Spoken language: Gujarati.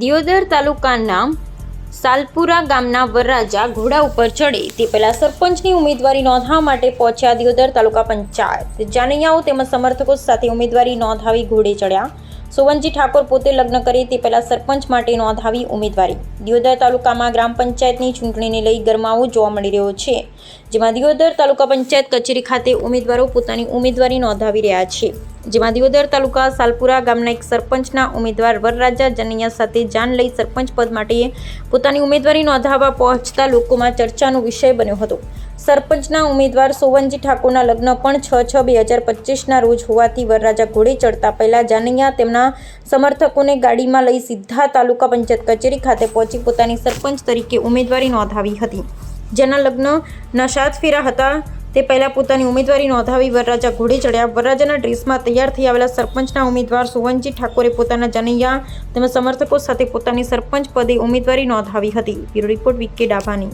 દિયોદર તાલુકાના સાલપુરા ગામના વરરાજા ઘોડા ઉપર ચડે. તે પહેલા સરપંચની ઉમેદવારી નોંધાવવા માટે પહોંચ્યા દિયોદર તાલુકા પંચાયત. જાનૈયાઓ તેમજ સમર્થકો સાથે ઉમેદવારી નોંધાવી ઘોડે ચડ્યા. સોવનજી ઠાકોર પોતે લગ્ન કરે તે પહેલા સરપંચ માટે નોંધાવી ઉમેદવારી. દિયોદર તાલુકામાં ગ્રામ પંચાયતની ચૂંટણીને લઈ ગરમાવો જોવા મળી રહ્યો છે. જેમાં દિયોદર તાલુકા પંચાયત કચેરી ખાતે ઉમેદવારો પોતાની ઉમેદવારી નોંધાવી રહ્યા છે. જેમાં દિયોદર તાલુકા સાલપુરા ગામના એક સરપંચના ઉમેદવાર વરરાજા જનૈયા સાથે જાન લઈ સરપંચ પદ માટે પોતાની ઉમેદવારી નોંધાવવા પહોંચતા લોકોમાં ચર્ચાનો વિષય બન્યો હતો. સરપંચના ઉમેદવાર સોવનજી ઠાકોરના લગ્ન પણ છ છ બે હજાર પચીસના રોજ હોવાથી વરરાજા ઘોડે ચડતા પહેલાં જાનૈયા તેમના સમર્થકોને ગાડીમાં લઈ સીધા તાલુકા પંચાયત કચેરી ખાતે પહોંચી પોતાની સરપંચ તરીકે ઉમેદવારી નોંધાવી હતી. જેના લગ્ન સાત ફેરા હતા. તે પહેલા પોતાની ઉમેદવારી નોંધાવી વરરાજા ઘોડે ચડ્યા. વરરાજાના ડ્રેસમાં તૈયાર થઈ આવેલા સરપંચના ઉમેદવાર સુવનજી ઠાકોરે પોતાના જનૈયા તેમજ સમર્થકો સાથે પોતાની સરપંચ પદે ઉમેદવારી નોંધાવી હતી. Bureau report V K Dabhani.